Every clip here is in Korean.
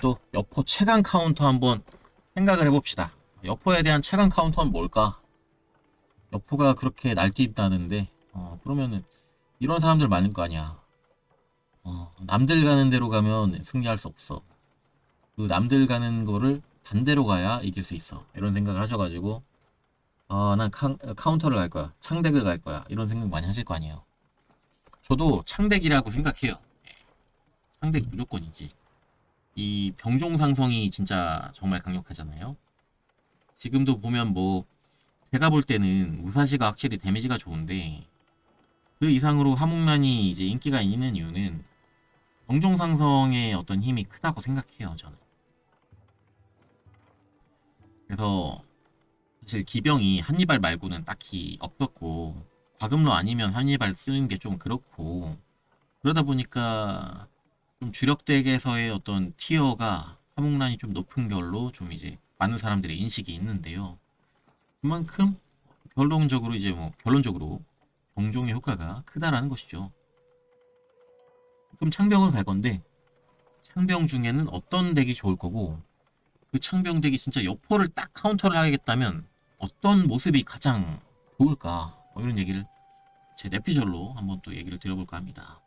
또 여포 최강 카운터 한번 생각을 해봅시다. 여포에 대한 최강 카운터는 뭘까? 여포가 그렇게 날뛰다는데 어, 그러면은 이런 사람들 많을 거 아니야. 어, 남들 가는 대로 가면 승리할 수 없어. 그 남들 가는 거를 반대로 가야 이길 수 있어. 이런 생각을 하셔가지고 아, 난 카, 카운터를 갈 거야. 창덱을 갈 거야. 이런 생각 많이 하실 거 아니에요. 저도 창덱이라고 생각해요. 예. 창덱 무조건이지. 이 병종 상성이 진짜 정말 강력하잖아요. 지금도 보면 뭐 제가 볼 때는 무사시가 확실히 데미지가 좋은데 그 이상으로 화목란이 이제 인기가 있는 이유는 병종 상성의 어떤 힘이 크다고 생각해요, 저는. 그래서 사실 기병이 한니발 말고는 딱히 없었고 과금로 아니면 한니발 쓰는 게 좀 그렇고 그러다 보니까 좀 주력 덱에서의 어떤 티어가 화목란이 좀 높은 결로 좀 이제 많은 사람들의 인식이 있는데요. 그만큼 결론적으로 이제 뭐 결론적으로 병종의 효과가 크다라는 것이죠. 그럼 창병을 갈 건데 창병 중에는 어떤 덱이 좋을 거고 그 창병 덱이 진짜 여포를 딱 카운터를 하겠다면 어떤 모습이 가장 좋을까 뭐 이런 얘기를 제 내피셜로 한번 또 얘기를 드려볼까 합니다.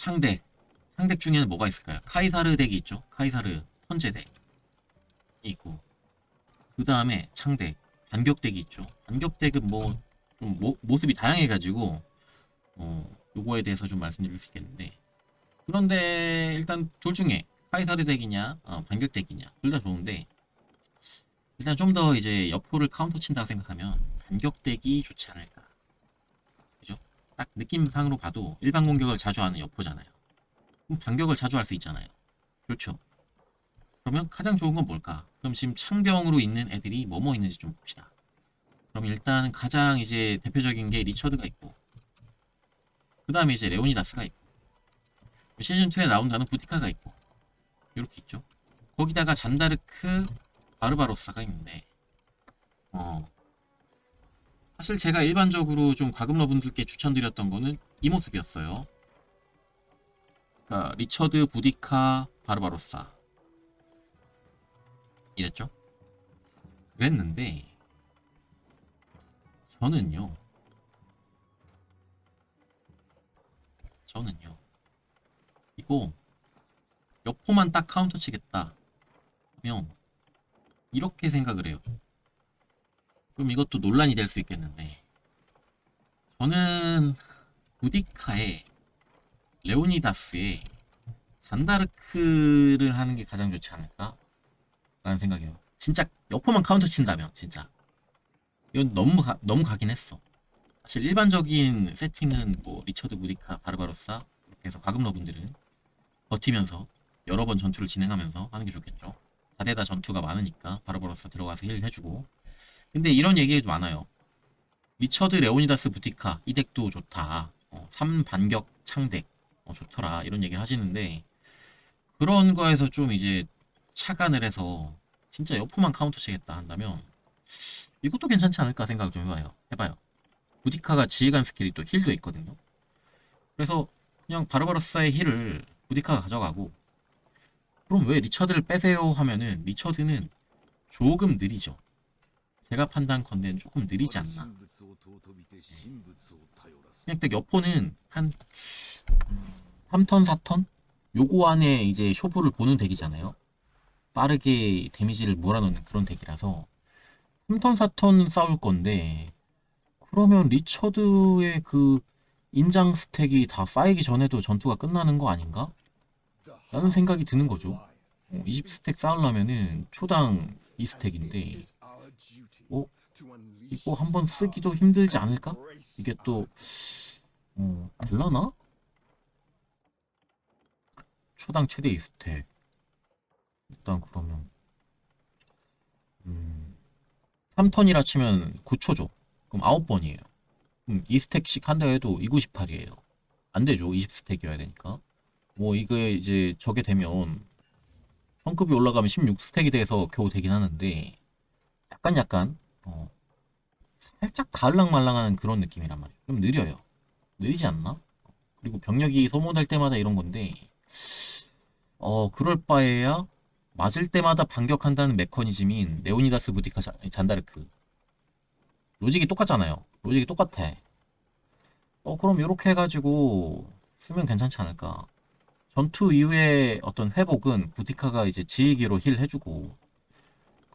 창덱 창덱 중에는 뭐가 있을까요? 카이사르 덱이 있죠. 카이사르 턴제 덱이 있고 그 다음에 창덱 반격 덱이 있죠. 반격 덱은 뭐 좀 모습이 다양해가지고 어 요거에 대해서 좀 말씀드릴 수 있겠는데 그런데 일단 둘 중에 카이사르 덱이냐 어, 반격 덱이냐 둘 다 좋은데 일단 좀 더 이제 여포를 카운터 친다고 생각하면 반격 덱이 좋지 않을까? 딱 느낌상으로 봐도 일반 공격을 자주 하는 여포잖아요. 그럼 반격을 자주 할 수 있잖아요. 좋죠? 그러면 가장 좋은 건 뭘까? 그럼 지금 창병으로 있는 애들이 뭐뭐 있는지 좀 봅시다. 그럼 일단 가장 이제 대표적인 게 리처드가 있고 그 다음에 이제 레오니다스가 있고 시즌2에 나온다는 부티카가 있고 이렇게 있죠. 거기다가 잔다르크 바르바로사가 있는데 어 사실 제가 일반적으로 좀 과금러 분들께 추천드렸던 거는 이 모습이었어요. 그러니까 리처드 부디카 바르바로사. 이랬죠? 그랬는데 저는요. 저는요. 이거 여포만 딱 카운터 치겠다 하면 이렇게 생각을 해요 좀 이것도 논란이 될 수 있겠는데. 저는 부디카의 레오니다스의 잔다르크를 하는 게 가장 좋지 않을까? 라는 생각이에요. 진짜 여포만 카운터 친다면 진짜. 이건 너무 가, 너무 가긴 했어. 사실 일반적인 세팅은 뭐 리처드 무디카 바르바로사 이렇게 해서 과금러 분들은 버티면서 여러 번 전투를 진행하면서 하는 게 좋겠죠. 4대다 전투가 많으니까 바르바로사 들어가서 힐 해주고 근데 이런 얘기도 많아요. 리처드 레오니다스 부티카 이 덱도 좋다. 어, 3반격 창덱 어, 좋더라. 이런 얘기를 하시는데 그런 거에서 좀 이제 착안을 해서 진짜 여포만 카운터 치겠다 한다면 이것도 괜찮지 않을까 생각을 좀 해봐요. 해봐요. 부디카가 지휘관 스킬이 또 힐도 있거든요. 그래서 그냥 바르바로사의 힐을 부디카가 가져가고 그럼 왜 리처드를 빼세요 하면은 리처드는 조금 느리죠 제가 판단컨대는 조금 느리지 않나 딱 여포는 한 3턴 4턴 요거 안에 이제 쇼부를 보는 덱이잖아요 빠르게 데미지를 몰아넣는 그런 덱이라서 3턴 4턴 싸울 건데 그러면 리처드의 그 인장 스택이 다 쌓이기 전에도 전투가 끝나는 거 아닌가? 라는 생각이 드는 거죠. 어, 20스택 쌓으려면은 초당 2스택인데 어? 이거 한번 쓰기도 힘들지 않을까? 이게 또 어, 될라나? 초당 최대 2스택 일단 그러면 음, 3턴이라 치면 9초죠. 그럼 9번이에요. 그럼 2스택씩 한다 해도 298이에요. 안 되죠. 20스택이어야 되니까. 뭐 이게 이제 저게 되면 성급이 올라가면 16스택이 돼서 겨우 되긴 하는데 약간 약간 어, 살짝 다을랑말랑하는 그런 느낌이란 말이에요. 좀 느려요. 느리지 않나? 그리고 병력이 소모될 때마다 이런 건데 어, 그럴 바에야 맞을 때마다 반격한다는 메커니즘인 레오니다스 부디카 자- 잔다르크. 로직이 똑같잖아요. 로직이 똑같아. 어, 그럼 이렇게 해가지고 쓰면 괜찮지 않을까. 전투 이후에 어떤 회복은 부디카가 이제 지휘기로 힐 해주고,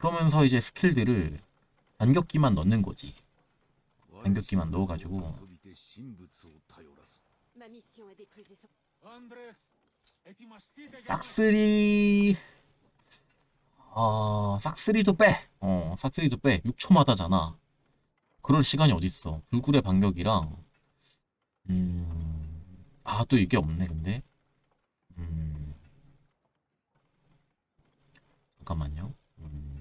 그러면서 이제 스킬들을 반격기만 넣는 거지. 반격기만 넣어가지고. 싹쓸이 아 싹쓸이도 빼. 어 싹쓸이도 빼. 6초마다잖아. 그럴 시간이 어딨어. 불굴의 반격이랑 음아 또 이게 없네 근데 음 잠깐만요. 음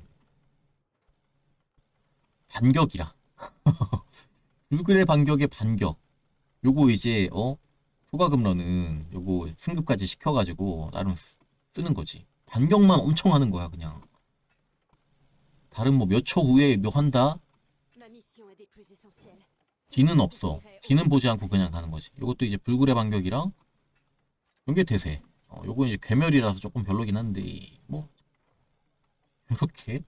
반격이라. 불굴의 반격의 반격. 요거 이제 어 후가금러는 요거 승급까지 시켜가지고 나름 쓰- 쓰는 거지. 반격만 엄청 하는 거야 그냥. 다른 뭐 몇 초 후에 뭐 한다? Ma mission est des plus essentielles. 뒤는 없어. 뒤는 보지 않고 그냥 가는 거지. 요것도 이제 불굴의 반격이랑 요게 대세. 어, 요거 이제 괴멸이라서 조금 별로긴 한데 뭐 이렇게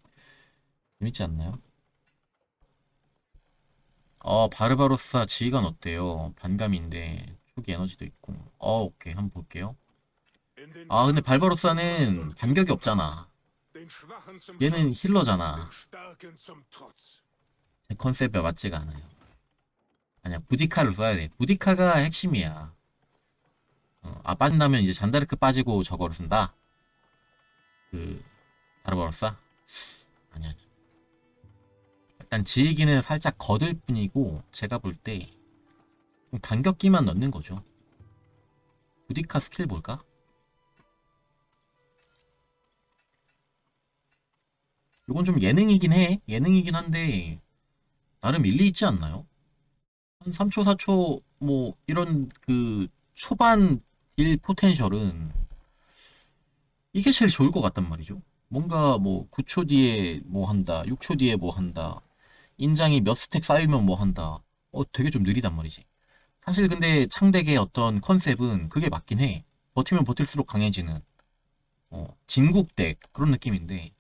재밌지 않나요? 어 바르바로사 지휘관 어때요? 반감인데 초기 에너지도 있고. 어 오케이 한번 볼게요. 아 근데 발바로사는 반격이 없잖아. 얘는 힐러잖아. 제 컨셉에 맞지가 않아요. 아니야, 부디카를 써야 돼. 부디카가 핵심이야. 어, 아, 빠진다면 이제 잔다르크 빠지고 저거를 쓴다? 그, 바로바로싸? 아니야. 일단 지휘기는 살짝 거들 뿐이고, 제가 볼 때, 좀 반격기만 넣는 거죠. 부디카 스킬 볼까? 이건 좀 예능이긴 해. 예능이긴 한데, 나름 일리 있지 않나요? 한 3초, 4초, 뭐, 이런 그, 초반 딜 포텐셜은, 이게 제일 좋을 것 같단 말이죠. 뭔가 뭐, 9초 뒤에 뭐 한다, 6초 뒤에 뭐 한다, 인장이 몇 스택 쌓이면 뭐 한다. 어, 되게 좀 느리단 말이지. 사실 근데 창덱의 어떤 컨셉은 그게 맞긴 해. 버티면 버틸수록 강해지는, 어, 진국덱, 그런 느낌인데,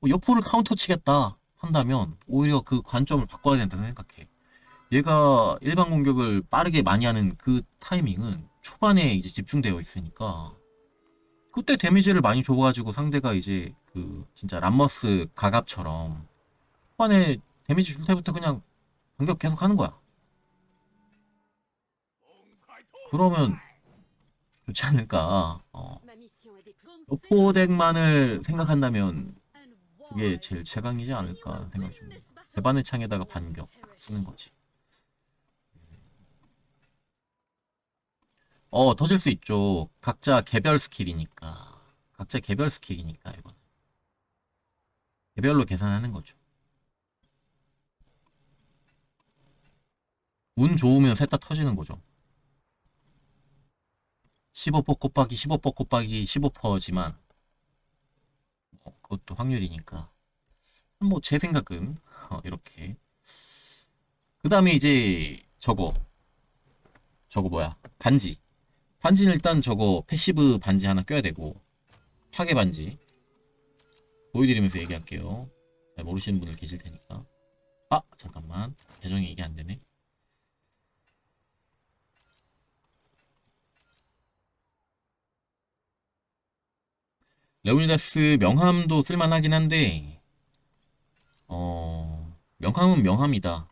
뭐 여포를 카운터 치겠다 한다면 오히려 그 관점을 바꿔야 된다고 생각해. 얘가 일반 공격을 빠르게 많이 하는 그 타이밍은 초반에 이제 집중되어 있으니까 그때 데미지를 많이 줘가지고 상대가 이제 그 진짜 람머스 가갑처럼 초반에 데미지 줄 때부터 그냥 공격 계속 하는 거야. 그러면 좋지 않을까. 어. Ma mission est des plus 여포 덱만을 생각한다면 그게 제일 최강이지 않을까 생각이 듭니다. 대반의 창에다가 반격 쓰는 거지. 어, 터질 수 있죠. 각자 개별 스킬이니까. 각자 개별 스킬이니까, 이건. 개별로 계산하는 거죠. 운 좋으면 셋 다 터지는 거죠. 15% 곱하기 15% 곱하기 15%지만, 뭐 그것도 확률이니까. 뭐, 제 생각은, 어, 이렇게. 그 다음에 이제, 저거. 저거 뭐야. 반지. 반지는 일단 저거 패시브 반지 하나 껴야 되고, 파괴 반지. 보여드리면서 얘기할게요. 잘 모르시는 분들 계실 테니까. 아, 잠깐만. 계정이 이게 안 되네. 레오니다스 명함도 쓸만하긴 한데, 어, 명함은 명함이다.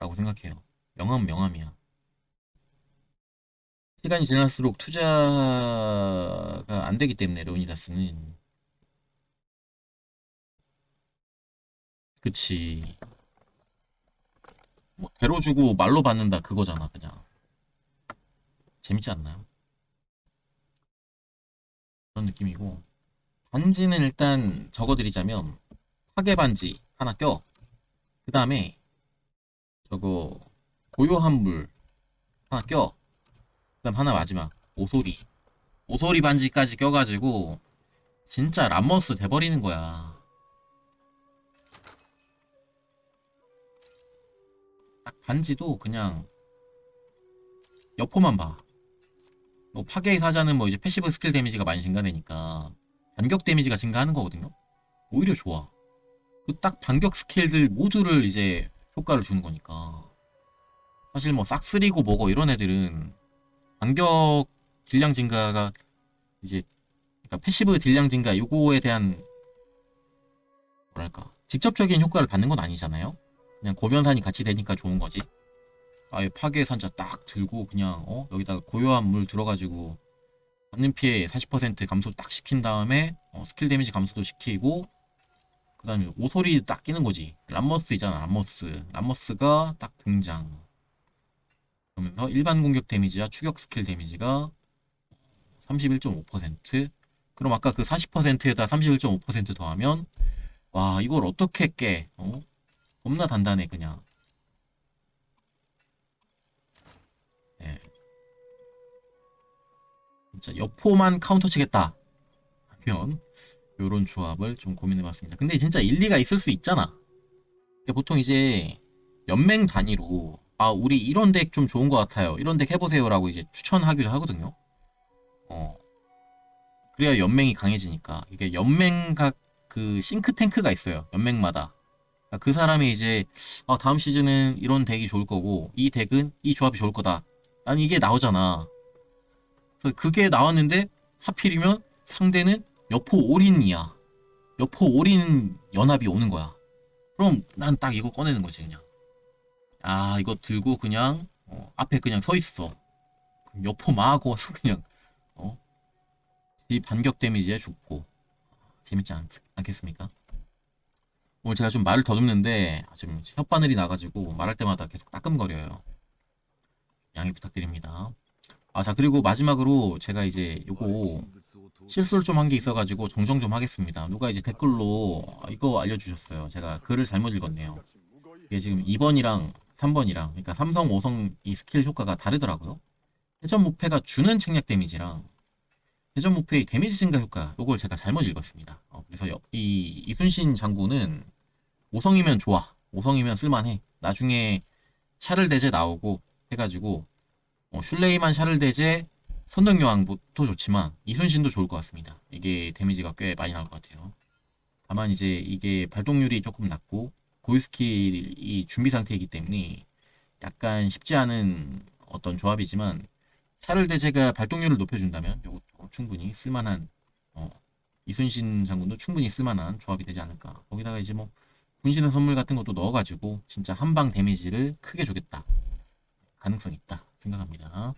라고 생각해요. 명함은 명함이야. 시간이 지날수록 투자가 안 되기 때문에, 레오니다스는. 그치. 뭐, 대로 주고 말로 받는다, 그거잖아, 그냥. 재밌지 않나요? 그런 느낌이고. 반지는 일단 적어드리자면 파괴 반지 하나 껴. 그 다음에 저거 고요한 물 하나 껴. 그 다음 하나 마지막 오소리. 오소리 반지까지 껴가지고 진짜 람머스 돼버리는 거야. 딱 반지도 그냥 여포만 봐. 뭐 파괴의 사자는 뭐 이제 패시브 스킬 데미지가 많이 증가되니까 반격 데미지가 증가하는 거거든요. 오히려 좋아. 그 딱 반격 스킬들 모두를 이제 효과를 주는 거니까. 사실 뭐 싹쓸이고 뭐고 이런 애들은 반격 딜량 증가가 이제 그러니까 패시브 딜량 증가 요거에 대한 뭐랄까 직접적인 효과를 받는 건 아니잖아요. 그냥 고변산이 같이 되니까 좋은 거지. 아예 파괴 산자 딱 들고 그냥 어 여기다가 고요한 물 들어가지고 받는 피해 40% 감소 딱 시킨 다음에 어, 스킬 데미지 감소도 시키고 그 다음에 오소리 딱 끼는 거지. 람머스 있잖아 람머스. 람머스가 딱 등장. 그러면서 일반 공격 데미지와 추격 스킬 데미지가 31.5% 그럼 아까 그 40%에다 31.5% 더하면 와 이걸 어떻게 깨? 어? 겁나 단단해 그냥 진짜 여포만 카운터 치겠다. 하면 요런 조합을 좀 고민해봤습니다. 근데 진짜 일리가 있을 수 있잖아. 보통 이제 연맹 단위로 아 우리 이런 덱 좀 좋은 것 같아요. 이런 덱 해보세요라고 이제 추천하기도 하거든요. 어. 그래야 연맹이 강해지니까. 이게 연맹 각 그 싱크탱크가 있어요. 연맹마다. 그러니까 그 사람이 이제 아, 다음 시즌은 이런 덱이 좋을 거고 이 덱은 이 조합이 좋을 거다. 난 이게 나오잖아. 그게 나왔는데 하필이면 상대는 여포 올인이야. 여포 올인 연합이 오는 거야. 그럼 난 딱 이거 꺼내는 거지 그냥. 아 이거 들고 그냥 어, 앞에 그냥 서 있어. 여포 마하고 와서 그냥 어? 이 반격 데미지에 죽고 재밌지 않, 않겠습니까? 오늘 제가 좀 말을 더듬는데 지금 혓바늘이 나가지고 말할 때마다 계속 따끔거려요. 양해 부탁드립니다. 아, 자, 그리고 마지막으로 제가 이제 요거 실수를 좀 한 게 있어가지고 정정 좀 하겠습니다. 누가 이제 댓글로 아, 이거 알려주셨어요. 제가 글을 잘못 읽었네요. 이게 지금 2번이랑 3번이랑, 그러니까 삼성, 5성 이 스킬 효과가 다르더라고요. 회전 무패가 주는 책략 데미지랑 회전 무패의 데미지 증가 효과, 요걸 제가 잘못 읽었습니다. 어, 그래서 여- 이 이순신 장군은 5성이면 좋아. 5성이면 쓸만해. 나중에 샤를 대제 나오고 해가지고 어, 슐레이만 샤를 대제 선덕여왕도 좋지만 이순신도 좋을 것 같습니다. 이게 데미지가 꽤 많이 나올 것 같아요. 다만 이제 이게 발동률이 조금 낮고 고유 스킬이 준비 상태이기 때문에 약간 쉽지 않은 어떤 조합이지만 샤를 대제가 발동률을 높여준다면 이것도 충분히 쓸만한 어, 이순신 장군도 충분히 쓸만한 조합이 되지 않을까. 거기다가 이제 뭐 분신의 선물 같은 것도 넣어가지고 진짜 한방 데미지를 크게 주겠다. 가능성 있다 생각합니다.